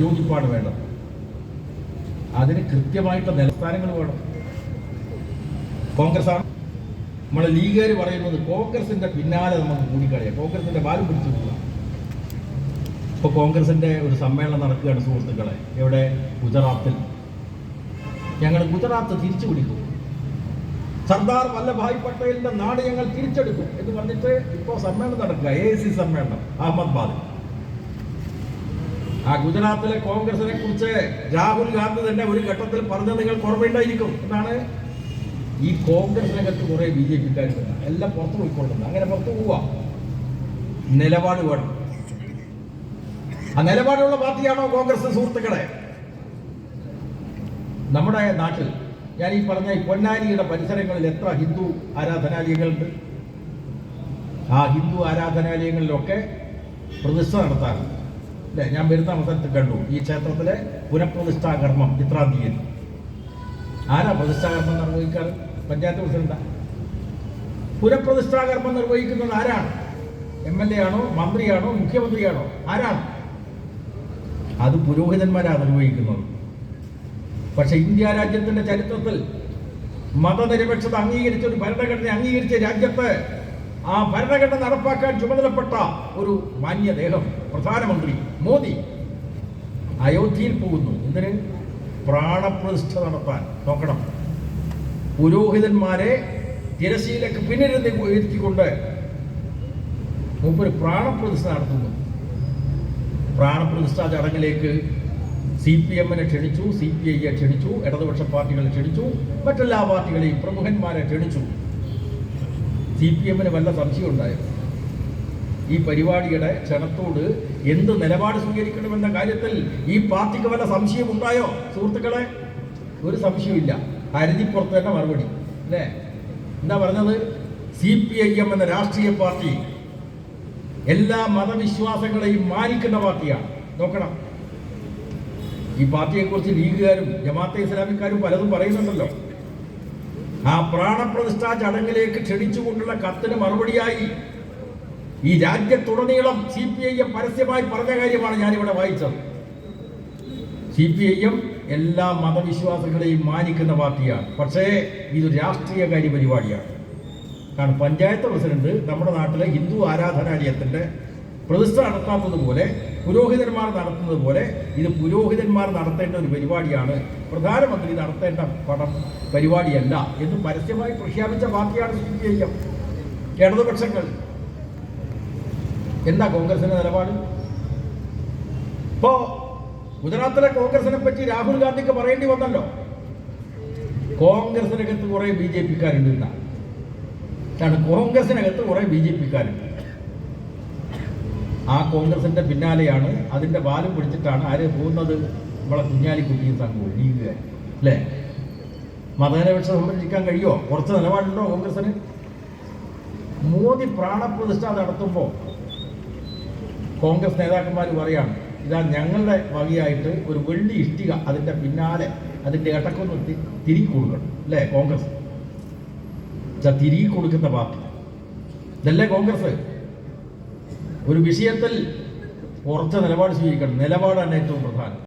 യോജിപ്പാണ് വേണ്ടത്. അതിന് കൃത്യമായിട്ട് നിലസ്ഥാനങ്ങൾ വേണം. കോൺഗ്രസ് ആണ് നമ്മളെ ലീഗുകാർ പറയുന്നത് കോൺഗ്രസിന്റെ പിന്നാലെ നമുക്ക് കൂടിക്കളിയാം കോൺഗ്രസിന്റെ ബാലം പിടിച്ചു പോകാം ഇപ്പൊ കോൺഗ്രസിന്റെ ഒരു സമ്മേളനം നടക്കുകയാണ് സുഹൃത്തുക്കളെ. എവിടെ? ഗുജറാത്തിൽ. ഞങ്ങൾ ഗുജറാത്ത് തിരിച്ചു പിടിക്കും. സർദാർ വല്ലഭായ് പട്ടേലിന്റെ നാട് ഞങ്ങൾ തിരിച്ചെടുക്കും എന്ന് പറഞ്ഞിട്ട് ഇപ്പോൾ സമ്മേളനം നടക്കുക. എ സമ്മേളനം അഹമ്മദാബാദ് ആ ഗുജറാത്തിലെ കോൺഗ്രസിനെ കുറിച്ച് രാഹുൽ ഗാന്ധി തന്നെ ഒരു ഘട്ടത്തിൽ പറഞ്ഞത് നിങ്ങൾക്ക് ഓർമ്മയുണ്ടായിരിക്കും. എന്നാണ് ഈ കോൺഗ്രസിനകത്ത് കുറെ ബി ജെ പിക്കാരുണ്ട് എല്ലാം പുറത്തു പോയിക്കൊള്ളുന്നത് അങ്ങനെ പുറത്തു പോവാ. നിലപാട് വേണം. ആ നിലപാടുള്ള പാർട്ടിയാണോ കോൺഗ്രസ് സുഹൃത്തുക്കളെ? നമ്മുടെ നാട്ടിൽ ഞാൻ ഈ പറഞ്ഞ പൊന്നാനിയുടെ പരിസരങ്ങളിൽ എത്ര ഹിന്ദു ആരാധനാലയങ്ങളുണ്ട്? ആ ഹിന്ദു ആരാധനാലയങ്ങളിലൊക്കെ പ്രതിഷ്ഠ നടത്താറുണ്ട്. അല്ലേ ഞാൻ വരുന്ന അവസരത്തിൽ കണ്ടു ഈ ക്ഷേത്രത്തിലെ പുനഃപ്രതിഷ്ഠാ കർമ്മം ഇത്രാം തീയതി. ആരാ പ്രതിഷ്ഠാകർമ്മം നിർവഹിക്കാറ് പഞ്ചായത്ത് പ്രസിഡന്റാ? പുനഃപ്രതിഷ്ഠാകർമ്മം നിർവഹിക്കുന്നത് ആരാണ്? എം എൽ എ ആണോ മന്ത്രിയാണോ മുഖ്യമന്ത്രിയാണോ? ആരാണ്? അത് പുരോഹിതന്മാരാണ് നിർവഹിക്കുന്നത്. പക്ഷെ ഇന്ത്യ രാജ്യത്തിന്റെ ചരിത്രത്തിൽ മതനിരപേക്ഷത അംഗീകരിച്ച ഒരു ഭരണഘടന അംഗീകരിച്ച രാജ്യത്ത് ആ ഭരണഘടന നടപ്പാക്കാൻ ചുമതലപ്പെട്ട ഒരു മാന്യദേഹം പ്രധാനമന്ത്രി മോദി. അയോധ്യയിൽ പോകുന്നു. എന്തിന്? പ്രാണപ്രതിഷ്ഠ നടത്താൻ. നോക്കണം. പുരോഹിതന്മാരെ തിരശീലക്ക് പിന്നിരുന്ന് ഇരുത്തിക്കൊണ്ട് മൂപ്പര് പ്രാണപ്രതിഷ്ഠ നടത്തുന്നു. പ്രാണപ്രതിഷ്ഠാ ചടങ്ങിലേക്ക് സി പി എമ്മിനെ ക്ഷണിച്ചു സി പി ഐയെ ക്ഷണിച്ചു ഇടതുപക്ഷ പാർട്ടികളെ ക്ഷണിച്ചു മറ്റെല്ലാ പാർട്ടികളെയും പ്രമുഖന്മാരെ ക്ഷണിച്ചു. സി പി എമ്മിന് വല്ല സംശയം ഉണ്ടായിരുന്നു ഈ പരിപാടിയുടെ ക്ഷണത്തോട് എന്ത് നിലപാട് സ്വീകരിക്കണമെന്ന കാര്യത്തിൽ ഈ പാർട്ടിക്ക് വല്ല സംശയം ഉണ്ടായോ? സുഹൃത്തുക്കളെ ഒരു സംശയമില്ല ഹരിതിപ്പുറത്ത് തന്നെ മറുപടി. അല്ലേ? എന്താ പറഞ്ഞത്? സി പി ഐ എം എന്ന രാഷ്ട്രീയ പാർട്ടി എല്ലാ മതവിശ്വാസങ്ങളെയും മാനിക്കുന്ന പാർട്ടിയാണ് നോക്കണം. ഈ പാർട്ടിയെക്കുറിച്ച് ലീഗുകാരും ജമാഅത്തെ ഇസ്ലാമിക്കാരും പലതും പറയുന്നുണ്ടല്ലോ. ആ പ്രാണപ്രതിഷ്ഠാ ചടങ്ങിലേക്ക് ക്ഷണിച്ചുകൊണ്ടുള്ള കത്തിന് മറുപടിയായി ഈ രാജ്യത്തുടനീളം സി പി ഐ എം പരസ്യമായി പറഞ്ഞ കാര്യമാണ് ഞാനിവിടെ വായിച്ചത്. സി പി ഐ എം എല്ലാ മതവിശ്വാസങ്ങളെയും മാനിക്കുന്ന പാർട്ടിയാണ്. പക്ഷേ ഇത് രാഷ്ട്രീയകാര്യ പരിപാടിയാണ് കാരണം പഞ്ചായത്ത് പ്രസിഡന്റ് നമ്മുടെ നാട്ടിലെ ഹിന്ദു ആരാധനാലയത്തിന്റെ പ്രതിഷ്ഠ നടത്താത്തതുപോലെ പുരോഹിതന്മാർ നടത്തുന്നത് പോലെ ഇത് പുരോഹിതന്മാർ നടത്തേണ്ട ഒരു പരിപാടിയാണ്. പ്രധാനമന്ത്രി നടത്തേണ്ട പടം പരിപാടിയല്ല എന്ന് പരസ്യമായി പ്രഖ്യാപിച്ച പാർട്ടിയാണ് സി പി ഐ എം ഇടതുപക്ഷങ്ങൾ. എന്താ കോൺഗ്രസിന്റെ നിലപാട്? ഇപ്പോ ഗുജറാത്തിലെ കോൺഗ്രസിനെ പറ്റി രാഹുൽ ഗാന്ധിക്ക് പറയേണ്ടി വന്നല്ലോ. കോൺഗ്രസിനകത്ത് കുറെ ബി ജെ പിക്കാരുണ്ട് കോൺഗ്രസിനകത്ത് കുറെ ബി ജെ പിക്കാരുണ്ട്. ആ കോൺഗ്രസിന്റെ പിന്നാലെയാണ് അതിന്റെ വാലും പിടിച്ചിട്ടാണ് ആര് പോകുന്നത്? നമ്മളെ കുഞ്ഞാലിക്കുട്ടിയും സംഘവും ലീഗുകാർ അല്ലേ? മതനിരപേക്ഷ സംരക്ഷിക്കാൻ കഴിയുമോ? കുറച്ച് നിലപാടുണ്ടോ കോൺഗ്രസിന് മോദി പ്രാണപ്രതിഷ്ഠ നടത്തുമ്പോൾ കോൺഗ്രസ് നേതാക്കന്മാർ പറയാണ് ഇതാ ഞങ്ങളുടെ വകയായിട്ട് ഒരു വെള്ളി ഇഷ്ടിക അതിന്റെ പിന്നാലെ അതിന്റെ ഇടക്കൊന്ന് തിരികെ കൊടുക്കണം. അല്ലേ കോൺഗ്രസ്? തിരികെ കൊടുക്കുന്ന പാർട്ടി. ഇതല്ലേ കോൺഗ്രസ്? ഒരു വിഷയത്തിൽ ഉറച്ച നിലപാട് സ്വീകരിക്കണം. നിലപാടാണ് ഏറ്റവും പ്രധാനം.